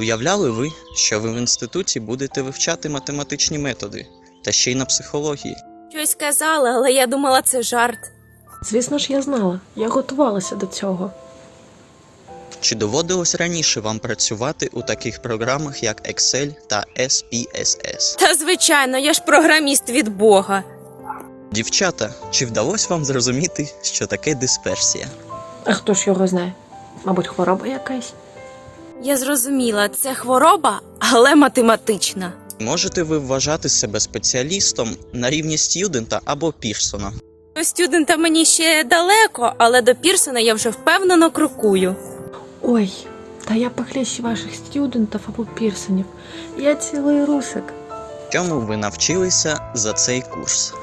Уявляли ви, що ви в інституті будете вивчати математичні методи, та ще й на психології? Щось казала, але я думала, це жарт. Звісно ж, я знала, я готувалася до цього. Чи доводилось раніше вам працювати у таких програмах, як Excel та SPSS? Та звичайно, я ж програміст від Бога. Дівчата, чи вдалося вам зрозуміти, що таке дисперсія? А хто ж його знає? Мабуть, хвороба якась. Я зрозуміла, це хвороба, але математична. Можете ви вважати себе спеціалістом на рівні стюдента або Пірсона? До студента мені ще далеко, але до Пірсона я вже впевнено крокую. Ой, та я похлеще ваших студентів або пірсонів. Я цілий русик. Чому ви навчилися за цей курс?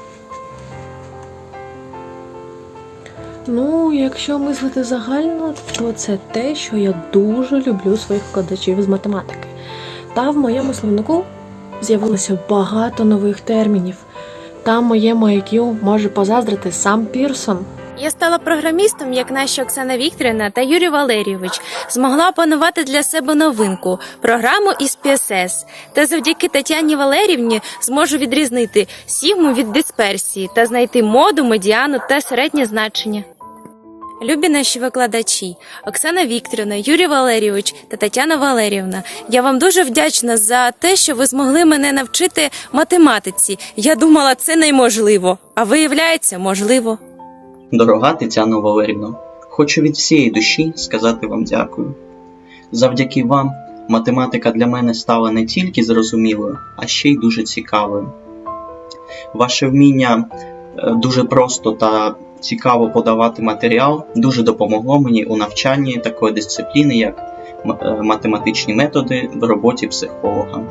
Ну, якщо мислити загально, то це те, що я дуже люблю своїх викладачів з математики. Та в моєму словнику з'явилося багато нових термінів. Та моєму IQ може позаздрити сам Пірсон. Я стала програмістом, як наші Оксана Вікторівна та Юрій Валерійович, змогла опанувати для себе новинку програму із PSS. Та завдяки Тетяні Валерівні зможу відрізнити сігму від дисперсії та знайти моду, медіану та середнє значення. Любі наші викладачі, Оксана Вікторівна, Юрій Валерійович та Тетяна Валерівна. Я вам дуже вдячна за те, що ви змогли мене навчити математиці. Я думала, це неможливо, а виявляється, можливо. Дорога Тетяно Валерівно, хочу від всієї душі сказати вам дякую. Завдяки вам математика для мене стала не тільки зрозумілою, а ще й дуже цікавою. Ваше вміння е, дуже просто та цікаво подавати матеріал дуже допомогло мені у навчанні такої дисципліни, як е, математичні методи в роботі психолога.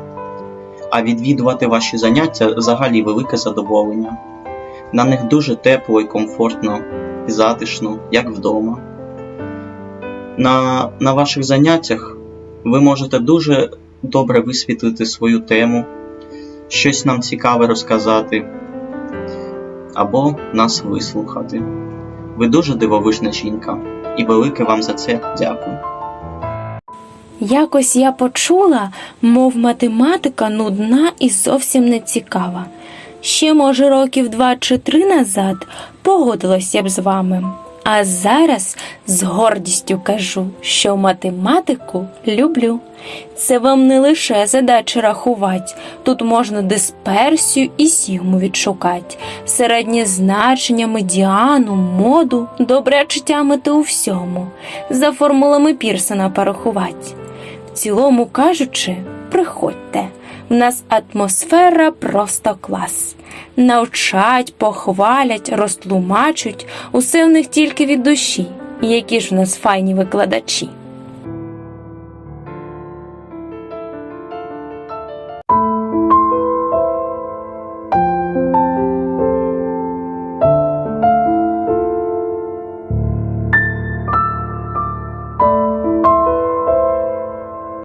А відвідувати ваші заняття взагалі велике задоволення. На них дуже тепло і комфортно, і затишно, як вдома. На, на ваших заняттях ви можете дуже добре висвітлити свою тему, щось нам цікаве розказати або нас вислухати. Ви дуже дивовижна жінка, і велике вам за це дякую. Якось я почула, мов математика нудна і зовсім не цікава. Ще, може, років два чи три назад погодилася б з вами. А зараз з гордістю кажу, що математику люблю. Це вам не лише задачі рахувати, тут можна дисперсію і сігму відшукати, середнє значення, медіану, моду, добряче тямити у всьому, за формулами Пірсона порахувати. В цілому кажучи, приходьте. В нас атмосфера просто клас. Навчать, похвалять, розтлумачуть, усе в них тільки від душі. Які ж в нас файні викладачі.